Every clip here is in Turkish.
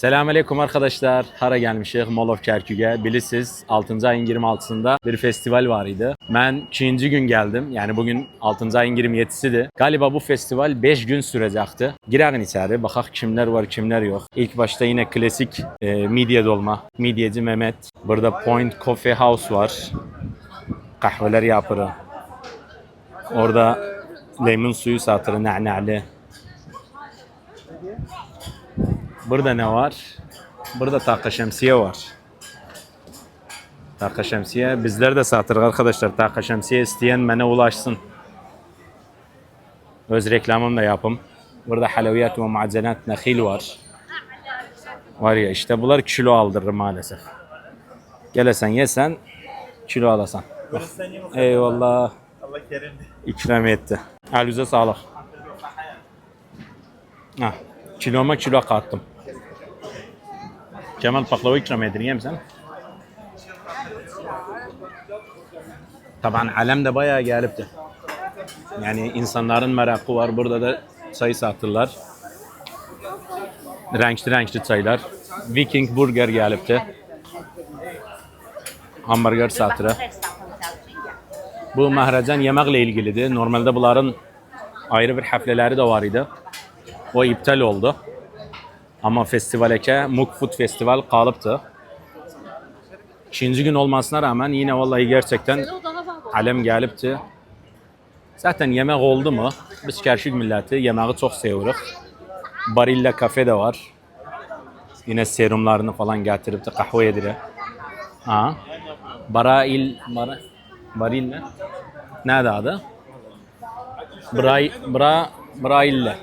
Selamünaleyküm arkadaşlar. Hara gelmişik Mall of Kerkük'e. Bilirsiniz 6. ayın 26'sında bir festival var idi. Ben 2. gün geldim. Yani bugün 6. ayın 27'sidir. Galiba bu festival 5 gün sürecekti. Girelim içeri. Bakak kimler var kimler yok. İlk başta yine klasik e, midye dolma. Midyeci Mehmet. Burada Point Coffee House var. Kahveler yapırı. Orada lemon suyu satırı na'na'lı. Burada ne var? Burada taka şemsiye var. Taka şemsiye bizler de satırıq arkadaşlar. Taka şemsiye isteyen bana ulaşsın. Öz reklamımı da yapım. Burada halaviyat ve muazzenat nakhil var. Var ya işte bunlar kilo aldırır maalesef. Gelesen yesen kilo alasan. Eyvallah. Allah kerimdi. İkram etti. Elinize sağlık. Ha, kiloma kilo kattım. Kemal baklava ikram edin yem sen. Taban alem de bayağı gelipti. Yani insanların merakı var. Burada da çay satırlar. Renkli renkli çaylar. Viking burger gelipti. Hamburger satırı. Bu mahracan yemekle ilgilidir. Normalde bunların ayrı bir hafleleri de var idi. O iptal oldu. Ama festivaleke Muk Food Festival kalıptı. İkinci gün olmasına rağmen yine vallahi gerçekten alem gelipti. Zaten yemek oldu mu? Biz Kerkük milleti yemeği çok seviyoruz. Barilla kafe de var. Yine serumlarını falan getirip de kahve yedire. Ha. Barail, bara, baril ne? Adı? Bray, bra, braille.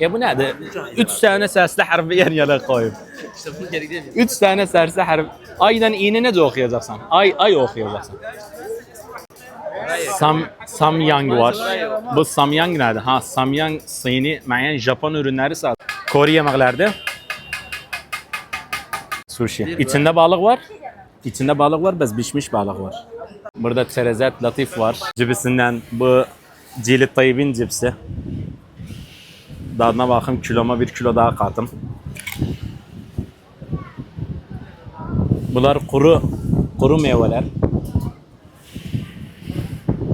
E bu nedir? Üç tane sesli harfi yan yana koyup. İşte bu gerek değil mi? Üç tane sesli harf. Aydan iğne ne de okuyacaksın? Ay, ay okuyacaksın. Sam, Samyang var. Bu Samyang nerede? Ha Samyang Sini, yani Japon ürünleri sat. Kore yemeklerde. Sushi. İçinde balık var. İçinde balık var, bez pişmiş balık var. Burada Terezet Latif var. Cibisinden bu Cilit Tayyip'in cipsi. Dadına bakın kiloma bir kilo daha katım. Bunlar kuru kuru meyveler.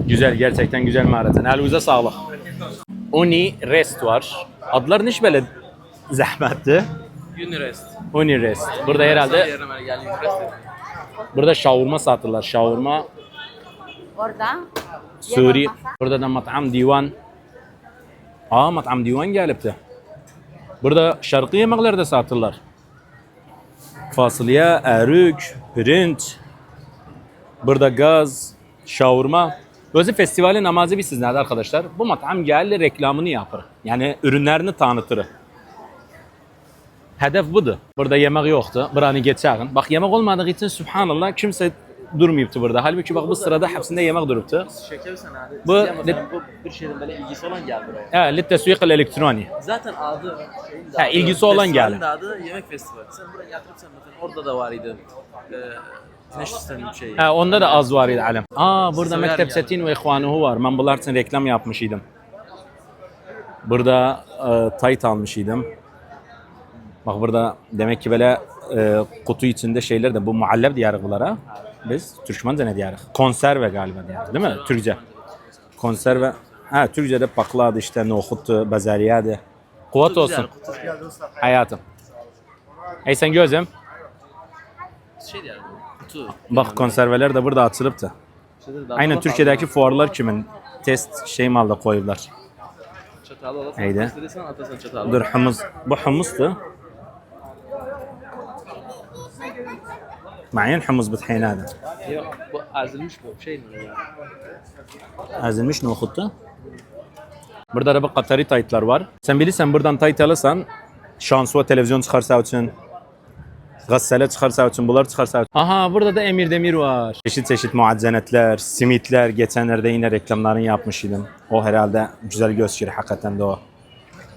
Güzel gerçekten güzel mağaradan. Elinize sağlık. Uni Rest var. Adlar niş böyle zahmetli. Unirest. Uni Rest. Burada herhalde Unirest burada şavurma satırlar. Şavurma Orada Suri. Burada da mat'am divan. Aa mat'am divan gelipti. Burada şarkı yemekleri de satırlar. Fasulye, erük, pirinç. Burada gaz, şavurma. Özü festivali namazı bir sizlerdi arkadaşlar. Bu mat'am geldi reklamını yapır. Yani ürünlerini tanıtır. Hedef budur. Burada yemek yoktu. Buranı geçerin. Bak yemek olmadığı için subhanallah kimse durmayıptı burada. Halbuki bak bu sırada hepsinde yemek duruptu. Şekersen abi. Bu, bir şeyden böyle ilgisi olan geldi buraya. He, lit tesvik elektroni. Zaten adı şeyin de He, ilgisi olan festivalin geldi. adı yemek festivali. Sen buraya yatırsan mesela orada da var idi. Ee, güneş sisteminin şeyi. Onda da az var idi alem. Aa burada Sever Mektep. Setin ve İhvanuhu var. Ben bunlar için reklam yapmış idim. Burada e, tayt almış idim. Bak burada demek ki böyle e, kutu içinde şeyler de bu muallep diyarı bunlara. Biz Türkmence ne diyarı? Konserve galiba diyarı değil mi? Türkçe. Konserve. Ha Türkçe'de baklava işte nohuttu, bezelye'di. Kuvat olsun hayatım. Ey sen gözüm. Şey yani. Kutu. Bak konserveler de burada açılıptı. De Aynen Türkiye'deki fuarlar kimin? Test şey malda koydular. Çatalı alasın. Dur humus. Bu humustu. معين حمص بطحين هذا Yok bu ezilmiş bu şey mi ya? ezilmiş nohuttu. Burada da bu Katari taytlar var. Sen bilirsen buradan tayt alırsan şansuva televizyon çıkarsa için gassele çıkarsa için bunlar çıkarsa için. Aha burada da Emir Demir var. Çeşit çeşit muazzenetler, simitler. Geçenlerde yine reklamlarını yapmış idim. O herhalde güzel gösteriyor hakikaten de o.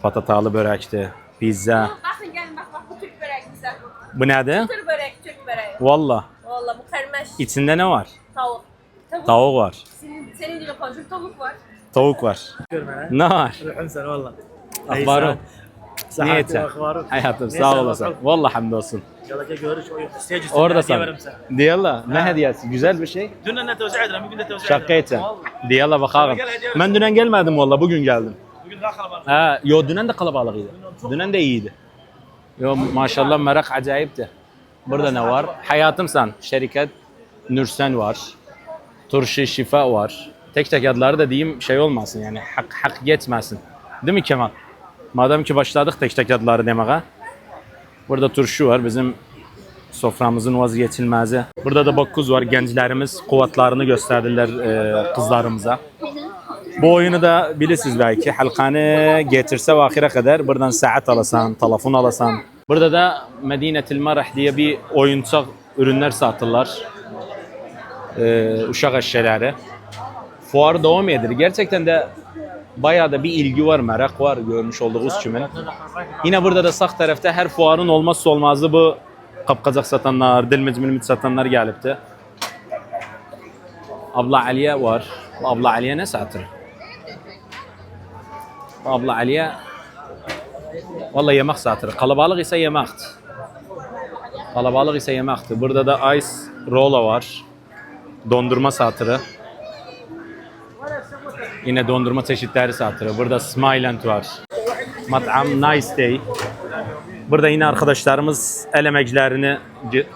Patatalı börekti, pizza. Bakın gelin bak bak bu Türk börek güzel. Bu nedir? Tır börek, Türk böreği. Valla. Valla bu karmaş İçinde ne var? tavuk. Tavuk. Tavuk var. Senin, senin gibi konuşup tavuk var. Tavuk var. Ne var? Ruhum sen valla. Akbaro. Niyeti. Hayatım sağ olasın. Vallahi hamdolsun. Yalaka görüş o isteyeceğiz. Orada sana. Diyalla ne hediyesi? Güzel bir şey. Dün ne tevzi ederim, bugün de tevzi Şaka etsen. Diyalla bakalım. Ben dünen gelmedim valla bugün geldim. Bugün daha kalabalık. Ha, yo dünen de kalabalıktı. Dünen de iyiydi. Yo maşallah merak acayipti. Burada ne var? Hayatım San, şirket Nürsen var. Turşi Şifa var. Tek tek adları da diyeyim şey olmasın yani hak, hak geçmesin. Değil mi Kemal? Madem ki başladık tek tek adları demeye. Burada turşu var bizim soframızın vazgeçilmezi. Burada da bakuz var. Gençlerimiz kuvvetlerini gösterdiler e, kızlarımıza. Bu oyunu da bilirsiniz belki. Halkanı getirse vakire kadar buradan saat alasan, telefon alasan. Burada da Medinetil Marah diye bir oyuncak ürünler satırlar. Ee, uşak eşyaları. Fuar devam edir. Gerçekten de bayağı da bir ilgi var, merak var görmüş olduğunuz kimin. Yine burada da sağ tarafta her fuarın olmazsa olmazı bu kapkazak satanlar, dilmiz milmit satanlar gelipti. Abla Aliye var. Abla Aliye ne satır? Abla Aliye Vallahi yemek satır. Kalabalık ise yemekti. Kalabalık ise yemekti. Burada da ice rolla var. Dondurma satırı. Yine dondurma çeşitleri satırı. Burada Smiland var. Mat'am Nice Day. Burada yine arkadaşlarımız el emeklerini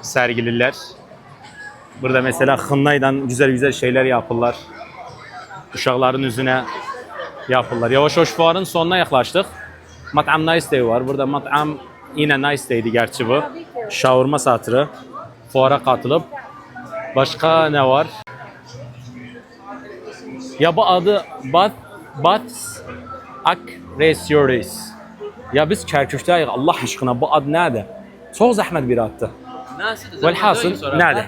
sergilirler. Burada mesela hınnaydan güzel güzel şeyler yapırlar. Uşakların yüzüne yapırlar. Yavaş yavaş fuarın sonuna yaklaştık. Mat'am Nice Day var. Burada Mat'am yine Nice Day'di gerçi bu. Şavurma satırı. Fuara katılıp. Başka ne var? Ya bu adı Bat Bat Ak Reis Ya biz Kerkük'teyiz Allah aşkına bu ad nerede? Çok zahmet bir attı. Velhasıl nerede?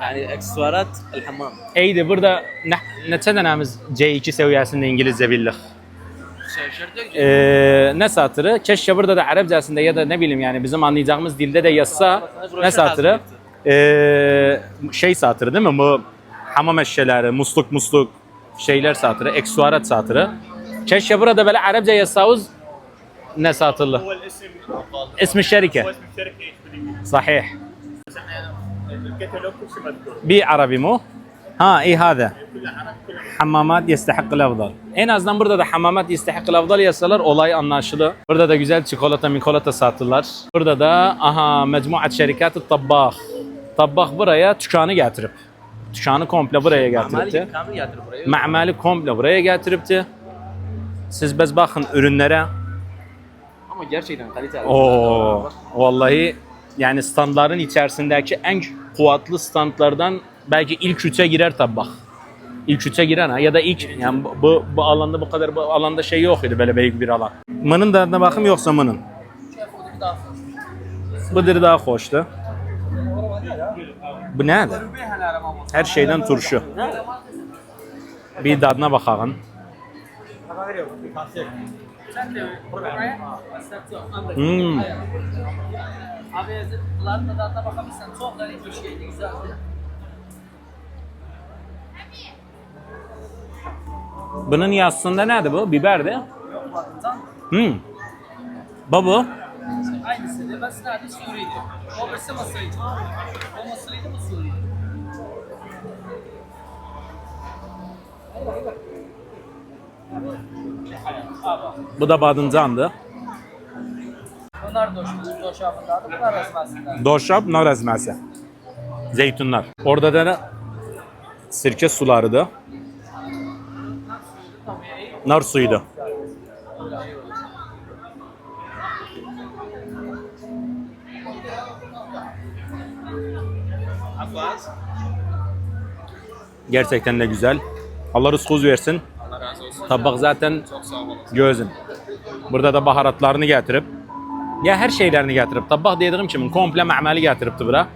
Yani aksesuarat el hammam. İyi de burada ne, ne tanemiz C2 seviyesinde İngilizce bildik e, ne satırı? Keşke burada da Arapçasında ya da ne bileyim yani bizim anlayacağımız dilde de yazsa ne satırı? E, şey satırı değil mi? Bu hamam eşyaları musluk musluk şeyler satırı eksuarat satırı. Keşke burada böyle Arapça yazsavuz ne satırlı? İsmi şerike. Sahih. Bir Arabi mu? Ha iyi hadi. Hammamat yestahakıl avdal. En azından burada da hammamat yestahakıl avdal yazsalar olay anlaşılı. Burada da güzel çikolata mikolata sattılar. Burada da aha mecmuat şerikatı tabbah. Tabbah buraya tükanı getirip. Tükanı komple buraya getiripti. Ma'mali komple buraya getiripti. Siz bez bakın ürünlere. Ama gerçekten kaliteli. Oo, vallahi yani standların içerisindeki en kuvvetli standlardan belki ilk üçe girer tabbak. İlk üçe girer ha ya da ilk yani bu- bu, alanda bu kadar bu alanda şey yok idi böyle büyük bir alan. Mının da bakım yoksa mının. Bıdır daha hoştu. Bu ne? Her şeyden turşu. Bir tadına bakalım. Hmm. Abi bunların da bakabilirsen çok garip bir şeydi. Bunun yazısında nerede bu? Biberdi. Hmm. Babu. aynısı da ben nerede Suriye'di. O birisi Mısır'ıydı. O Mısır'ıydı bu Suriye'di. Bu da badıncandı. Bunlar doş, doşabındadı, bunlar resmesinden. Doşab nar ezmesi. Zeytunlar. Orada da sirke sularıydı. Nar suyuydu. Abbas. Gerçekten de güzel. Allah rızkı versin. Allah razı olsun. Tabak zaten gözün. Burada da baharatlarını getirip ya her şeylerini getirip tabak dediğim kimin komple mamali getiripti bura.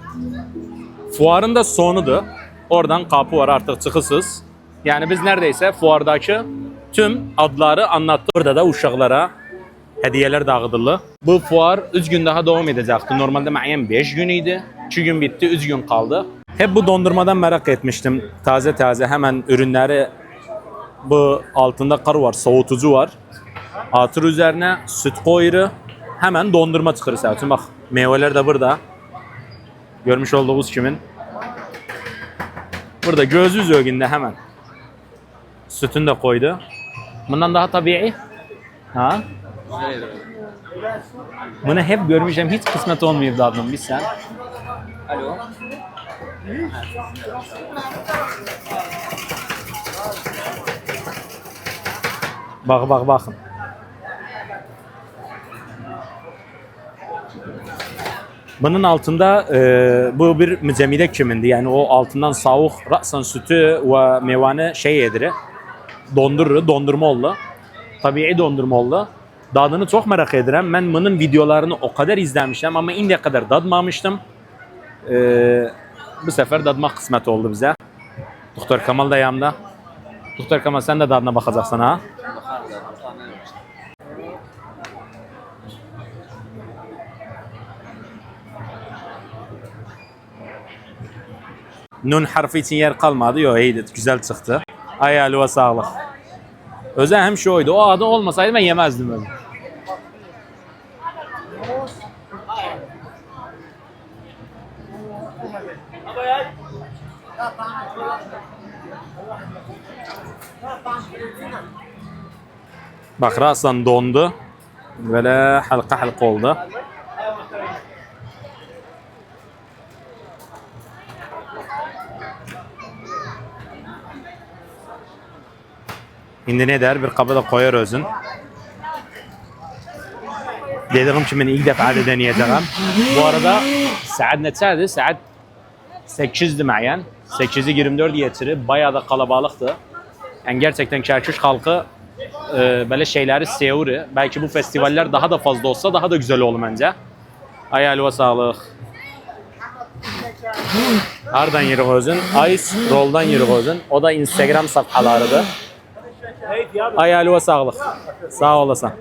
Fuarın da sonudu. Oradan kapı var artık çıkısız. Yani biz neredeyse fuardaki tüm adları anlattık. Burada da uşaklara hediyeler dağıtıldı. Bu fuar 3 gün daha devam edecekti. Normalde müeyyen 5 gün idi. 2 gün bitti, 3 gün kaldı. Hep bu dondurmadan merak etmiştim. Taze taze hemen ürünleri bu altında kar var, soğutucu var. Atır üzerine süt koyuru. Hemen dondurma tıkırı Selçuk. Bak meyveler de burada. Görmüş olduğunuz kimin. Burada gözü zögünde hemen. Sütünü de koydu. Bundan daha tabii. Ha? Bunu hep görmüşüm. Hiç kısmet olmuyor dadım. Bir sen. Alo. Bak bak bakın. Bunun altında e, bu bir mücemide kümündü. Yani o altından soğuk rasan sütü ve meyvane şey yediri. Dondurur, dondurma oldu. Tabii dondurma oldu. Dadını çok merak ederim. Ben bunun videolarını o kadar izlemişim ama indiye kadar dadmamıştım. E, bu sefer dadma kısmet oldu bize. Doktor Kamal da yanımda. Doktor Kamal sen de dadına bakacaksın ha. Nun harfi için yer kalmadı. Yok iyiydi. Güzel çıktı. Hayali ve sağlık. Özel hem şu oydu. O adı olmasaydı ben yemezdim öyle. Bak rasan dondu. Böyle halka halka oldu. Şimdi ne der? Bir kaba da koyar özün. Dedim ki ben ilk defa da deneyeceğim. Bu arada saat ne saati? Saat 8'di mayen. 8'i 24 yetiri. Bayağı da kalabalıktı. Yani gerçekten Kerkük halkı e, böyle şeyleri seviyor. Belki bu festivaller daha da fazla olsa daha da güzel olur bence. Hayal ve sağlık. Hardan yeri özün? Ice Roll'dan yeri özün. O da Instagram sayfalarıdır. Hayali ve sağlık. Sağ olasın.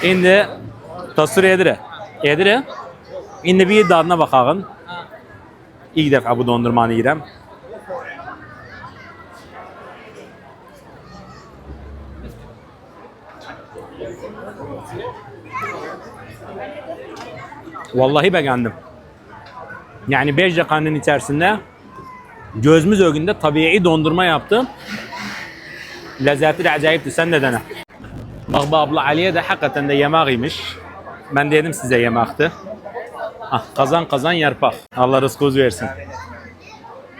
Şimdi tasvir edire. Edire. Şimdi bir dadına bakalım. İlk defa bu dondurmanı yiyeceğim. Vallahi beğendim. Yani 5 dakikanın içerisinde gözümüz önünde tabii dondurma yaptım. Lezzeti de acayipti. Sen de dene. Bak bu abla Aliye de hakikaten de yemeğiymiş. Ben dedim size yemekti. Ah, kazan kazan yarpak. Allah rızkınız versin.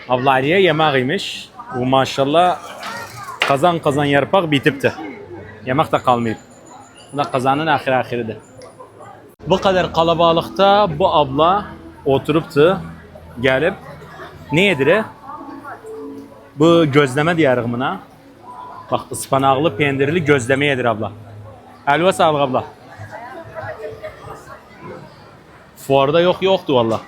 Abla Aliye yemeğiymiş. Bu maşallah kazan kazan yarpak bitipti. Yemek de kalmayıp. Bu da kazanın ahir ahiridir. Bu kadar kalabalıkta bu abla oturuptu. Gelip ne yedire? Bu gözleme diyarıq buna. Bak ıspanaqlı pendirli gözleme yedir abla. Əlvə sağlıq abla. Fuarda yok yoktu valla.